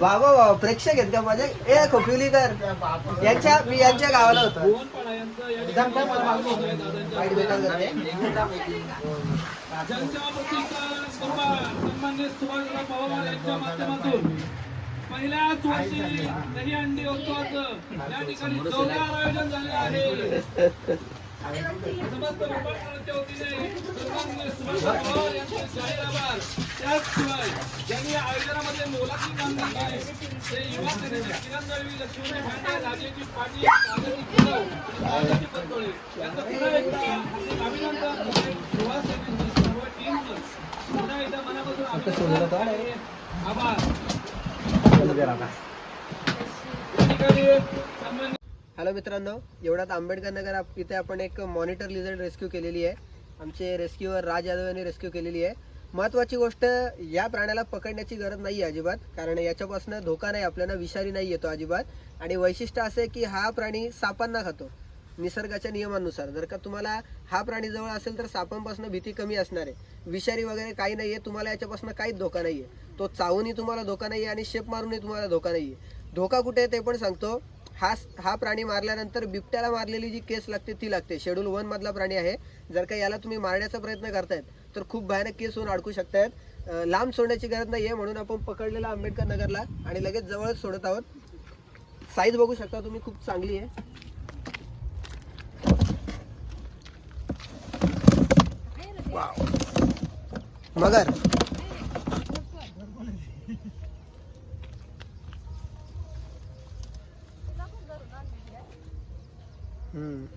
बाबा बाबा प्रेक्षक आहेत का माझे? ए खोपिवलीकर यांच्या मी यांच्या गावाला होतो. पहिल्याच वर्षी दही अंडी उत्सवाचं या ठिकाणी जोरदार आयोजन झाले आहे. समस्त त्याचशिवाय ज्यांनी या आयोजनामध्ये मोलाची कामगिरी केली ते युवा सेनेचे किरण दळवी भांडे राजेजी पाटील राजाजी राजाजी यांचं पुन्हा एकदा अभिनंदन युवा सर्व टीमचं पुन्हा एकदा मनापासून अभिनंदन आभार हॅलो मित्रांनो एवढ्यात आंबेडकर नगर इथे आपण एक मॉनिटर लिझर्ड रेस्क्यू केलेली आहे. आमचे रेस्क्यूअर राज यादव यांनी रेस्क्यू केलेली आहे. महत्वाची गोष्ट या प्राण्याला पकडण्याची गरज नाही आहे अजिबात कारण याच्यापासून धोका नाही आपल्याला विषारी नाही येतो अजिबात. आणि वैशिष्ट्य असं की हा प्राणी सापांना खातो निसर्गाच्या नियमानुसार. जर का तुम्हाला हा प्राणी जवळ असेल तर सापांपासून भीती कमी असणार आहे. विषारी वगैरे काही नाही आहे तुम्हाला याच्यापासून काहीच धोका नाही आहे तो चावूनही तुम्हाला धोका नाही आहे आणि शेप मारूनही तुम्हाला धोका नाही आहे धोका कुठे आहे ते पण सांगतो. हा हा प्राणी मारल्यानंतर बिबट्याला मारलेली जी केस लागते ती लागते. शेड्यूल वन मधला प्राणी आहे. जर का याला तुम्ही मारण्याचा प्रयत्न करतायत तर खूप भयानक केस होऊन अडकू शकतायत. लांब सोडण्याची गरज नाही आहे म्हणून आपण पकडलेला आंबेडकर नगरला आणि लगेच जवळच सोडत आहोत. साईज बघू शकता तुम्ही खूप चांगली आहे. मगर 嗯。